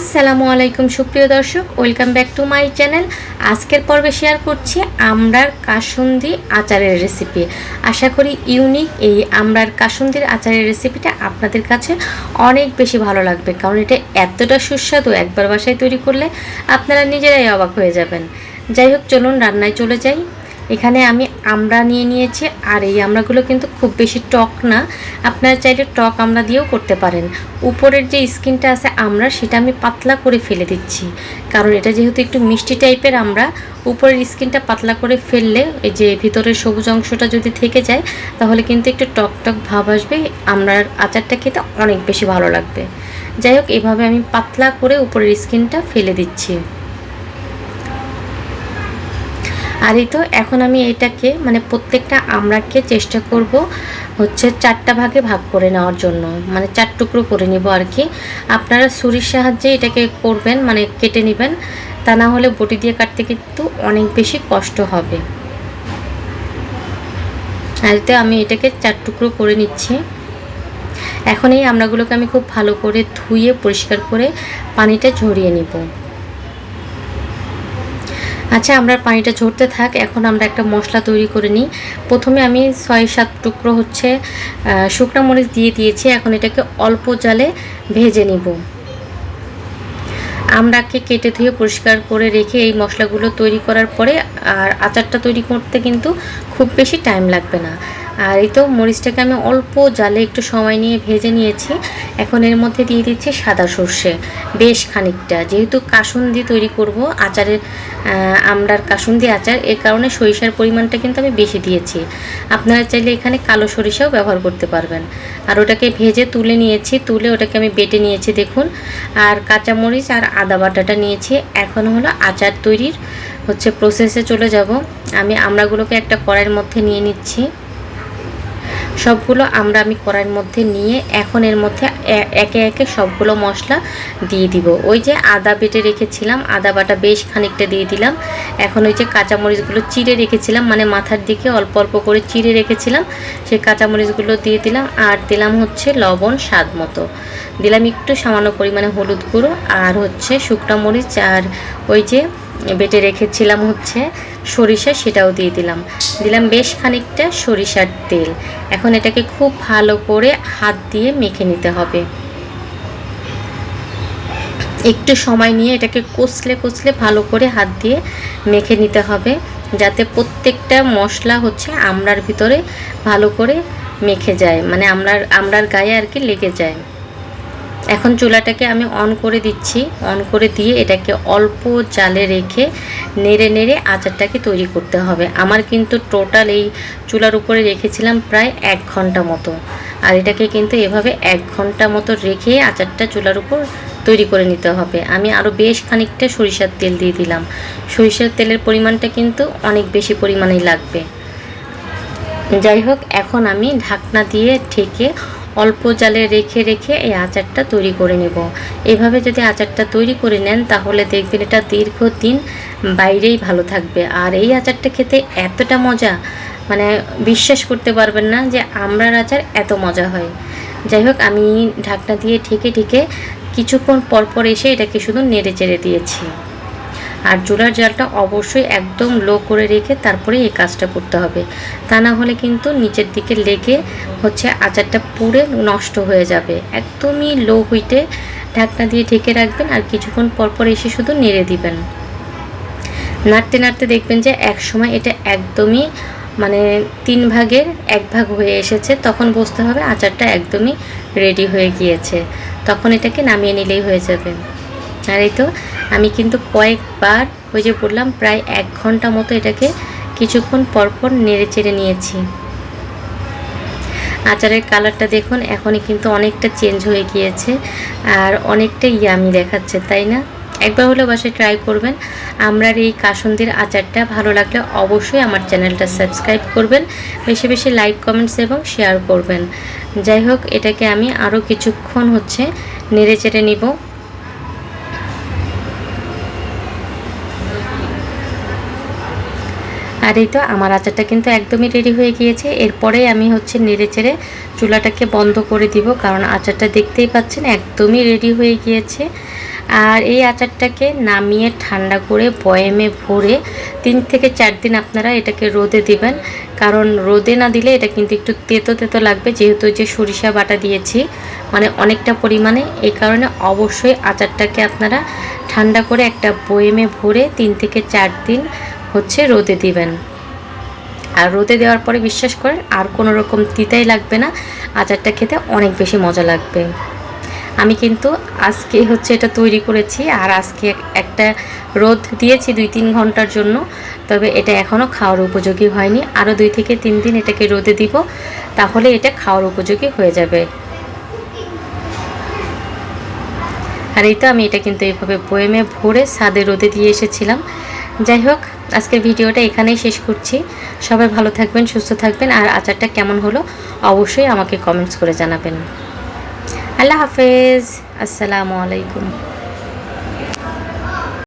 আসসালামু আলাইকুম সুপ্রিয় দর্শক welcome back to my channel আজকের পর্বে শেয়ার করছি আমরার কাসুন্দি আচারের রেসিপি আশা করি ইউনিক এই আমরার কাসুন্দির আচারের রেসিপিটা আপনাদের কাছে অনেক বেশি ভালো লাগবে, কারণ এটা এতটা সুস্বাদু একবার বাসায় তৈরি করলে আপনারা নিজেরাই অবাক হয়ে যাবেন। যাই হোক, চলুন রান্নায় চলে যাই। এখানে আমি আমড়া নিয়ে নিয়েছি আর এই আমড়াগুলো কিন্তু খুব বেশি টক না। আপনারা চাইলে টক আমড়া দিয়েও করতে পারেন। উপরের যে স্কিনটা আছে আমরা, সেটা আমি পাতলা করে ফেলে দিচ্ছি। কারণ এটা যেহেতু একটু মিষ্টি টাইপের আমরা, উপরের স্কিনটা পাতলা করে ফেললে এই যে ভিতরের সবুজ অংশটা যদি থেকে যায়, তাহলে কিন্তু একটু টক টক ভাব আসবে। আমরার আচারটা খেতে অনেক বেশি ভালো লাগবে। যাই হোক, এভাবে আমি পাতলা করে উপরের স্কিনটা ফেলে দিচ্ছি। আর এই তো এখন আমি এটাকে মানে প্রত্যেকটা আমরাকে চেষ্টা করব হচ্ছে চারটা ভাগে ভাগ করে নেওয়ার জন্য। মানে চার টুকরো করে নিব আর কি। আপনারা ছুরির সাহায্যে এটাকে করবেন মানে কেটে নেবেন। তা না হলে বটি দিয়ে কাটতে কিন্তু অনেক বেশি কষ্ট হবে। আর এতে আমি এটাকে চার টুকরো করে নিচ্ছি। এখন এই আমড়াগুলোকে আমি খুব ভালো করে ধুয়ে পরিষ্কার করে পানিটা ঝরিয়ে নিব। আচ্ছা আমরা পানিটা ঝরতে থাক, এখন আমরা একটা মশলা তৈরি করে নিই। প্রথমে আমি ছয় সাত টুকরো হচ্ছে শুকনা মরিচ দিয়ে দিয়েছি, এখন এটাকে অল্প জালে ভেজে নিব। আমরাকে কেটে ধুয়ে পরিষ্কার করে রেখে এই মশলাগুলো তৈরি করার পরে, আর আচারটা তৈরি করতে কিন্তু খুব বেশি টাইম লাগবে না। আর এই তো মরিচটাকে আমি অল্প জালে একটু সময় নিয়ে ভেজে নিয়েছি। এখন এর মধ্যে দিয়ে দিচ্ছি সাদা সর্ষে। বেশ খানিকটা। যেহেতু কাসুন দিয়ে তৈরি করব, আচারের আমরার কাসুন দিয়ে আচার, এর কারণে সরিষার পরিমাণটা কিন্তু আমি বেশি দিয়েছি। আপনারা চাইলে এখানে কালো সরিষাও ব্যবহার করতে পারবেন। আর ওটাকে ভেজে তুলে নিয়েছি। তুলে ওটাকে আমি বেটে নিয়েছি, দেখুন। আর কাঁচামরিচ আর আদা বাটাটা নিয়েছি। এখন হলো আচার তৈরির হচ্ছে প্রসেসে চলে যাব। আমি আমরাগুলোকে একটা কড়াইয়ের মধ্যে নিয়ে নিচ্ছি। সবগুলো আমরা আমি কড়াইয়ের মধ্যে নিয়ে এখন এর মধ্যে একে একে সবগুলো মশলা দিয়ে দিব। ওই যে আদা বেটে রেখেছিলাম, আদা বাটা বেশ খানিকটা দিয়ে দিলাম। এখন ওই যে কাঁচামরিচগুলো চিড়ে রেখেছিলাম মানে মাথার দিকে অল্প অল্প করে চিড়ে রেখেছিলাম, সেই কাঁচামরিচগুলো দিয়ে দিলাম। আর দিলাম হচ্ছে লবণ স্বাদ মতো। দিলাম একটু সামান্য পরিমাণে হলুদ গুঁড়ো আর হচ্ছে শুকনো মরিচ আর ওই যে বেটে রেখেছিলাম হচ্ছে সরিষা, সেটাও দিয়ে দিলাম। দিলাম বেশ খানিকটা সরিষার তেল। এখন এটাকে খুব ভালো করে হাত দিয়ে মেখে নিতে হবে। একটু সময় নিয়ে এটাকে কষলে কষলে ভালো করে হাত দিয়ে মেখে নিতে হবে, যাতে প্রত্যেকটা মশলা হচ্ছে আমড়ার ভিতরে ভালো করে মেখে যায় মানে আমরার আমরার গায়ে আর কি লেগে যায়। এখন চুলাটাকে আমি অন করে দিচ্ছি। অন করে দিয়ে এটাকে অল্প জালে রেখে নেড়ে নেড়ে আচারটাকে তৈরি করতে হবে। আমার কিন্তু টোটাল এই চুলার উপরে রেখেছিলাম প্রায় এক ঘণ্টা মতো। আর এটাকে কিন্তু এভাবে এক ঘণ্টা মতো রেখে আচারটা চুলার উপর তৈরি করে নিতে হবে। আমি আরও বেশ খানিকটা সরিষার তেল দিয়ে দিলাম। সরিষার তেলের পরিমাণটা কিন্তু অনেক বেশি পরিমাণেই লাগবে। যাই হোক, এখন আমি ঢাকনা দিয়ে ঢেকে অল্প জালে রেখে রেখে এই আচারটা তৈরি করে নেব। এভাবে যদি আচারটা তৈরি করে নেন, তাহলে দেখবেন এটা দীর্ঘদিন বাইরেই ভালো থাকবে। আর এই আচারটা খেতে এতটা মজা মানে বিশ্বাস করতে পারবেন না যে আমরার আচার এত মজা হয়। যাই হোক, আমি ঢাকনা দিয়ে ঠেকে ঠেকে কিছুক্ষণ পরপর এসে এটাকে শুধু নেড়ে চেড়ে দিয়েছি। আর চুলার জালটা অবশ্যই একদম লো করে রেখে তারপরে এই কাজটা করতে হবে। তা না হলে কিন্তু নিচের দিকে লেগে হচ্ছে আচারটা পুড়ে নষ্ট হয়ে যাবে। একদমই লো হুইটে ঢাকনা দিয়ে ঢেকে রাখবেন আর কিছুক্ষণ পরপর এসে শুধু নেড়ে দিবেন। নাড়তে নাড়তে দেখবেন যে এক সময় এটা একদমই মানে তিন ভাগের এক ভাগ হয়ে এসেছে, তখন বুঝতে হবে আচারটা একদমই রেডি হয়ে গিয়েছে। তখন এটাকে নামিয়ে নিলেই হয়ে যাবে। আর এই তো আমি কিন্তু কয়েকবার ওই যে বললাম, প্রায় এক ঘণ্টা মতো এটাকে কিছুক্ষণ পরপর নেড়ে চেড়ে নিয়েছি। আচারের কালারটা দেখুন, এখনই কিন্তু অনেকটা চেঞ্জ হয়ে গিয়েছে আর অনেকটা ইয়ামি দেখাচ্ছে, তাই না? একবার হলে বাসায় ট্রাই করবেন। আমরার এই কাসন্দির আচারটা ভালো লাগলে অবশ্যই আমার চ্যানেলটা সাবস্ক্রাইব করবেন, বেশি বেশি লাইক, কমেন্টস এবং শেয়ার করবেন। যাই হোক, এটাকে আমি আরও কিছুক্ষণ হচ্ছে নেড়ে চেড়ে নিব। আর এই তো আমার আচারটা কিন্তু একদমই রেডি হয়ে গিয়েছে। এরপরে আমি হচ্ছে নেড়ে চেড়ে চুলাটাকে বন্ধ করে দিব, কারণ আচারটা দেখতেই পাচ্ছেন একদমই রেডি হয়ে গিয়েছে। আর এই আচারটাকে নামিয়ে ঠান্ডা করে বয়েমে ভরে তিন থেকে চার দিন আপনারা এটাকে রোদে দিবেন। কারণ রোদে না দিলে এটা কিন্তু একটু তেতো তেতো লাগবে, যেহেতু যে সরিষা বাটা দিয়েছি মানে অনেকটা পরিমাণে। এই কারণে অবশ্যই আচারটাকে আপনারা ঠান্ডা করে একটা বয়েমে ভরে তিন থেকে চার দিন হচ্ছে রোদে দিবেন। আর রোদে দেওয়ার পরে বিশ্বাস করেন, আর কোনো রকম তিতাই লাগবে না, আচারটা খেতে অনেক বেশি মজা লাগবে। আমি কিন্তু আজকে হচ্ছে এটা তৈরি করেছি, আর আজকে একটা রোদ দিয়েছি দুই তিন ঘণ্টার জন্য, তবে এটা এখনও খাওয়ার উপযোগী হয়নি। আরও দুই থেকে তিন দিন এটাকে রোদে দিব, তাহলে এটা খাওয়ার উপযোগী হয়ে যাবে। আর এই তো আমি এটা কিন্তু এইভাবে বয়েমে ভরে সাদে রোদে দিয়ে এসেছিলাম। যাই হোক আজকের ভিডিওটা এখানেই শেষ করছি। সবাই ভালো থাকবেন, সুস্থ থাকবেন, আর আচারটা কেমন হলো অবশ্যই আমাকে কমেন্টস করে জানাবেন। আল্লাহ হাফেজ। আসসালামু আলাইকুম।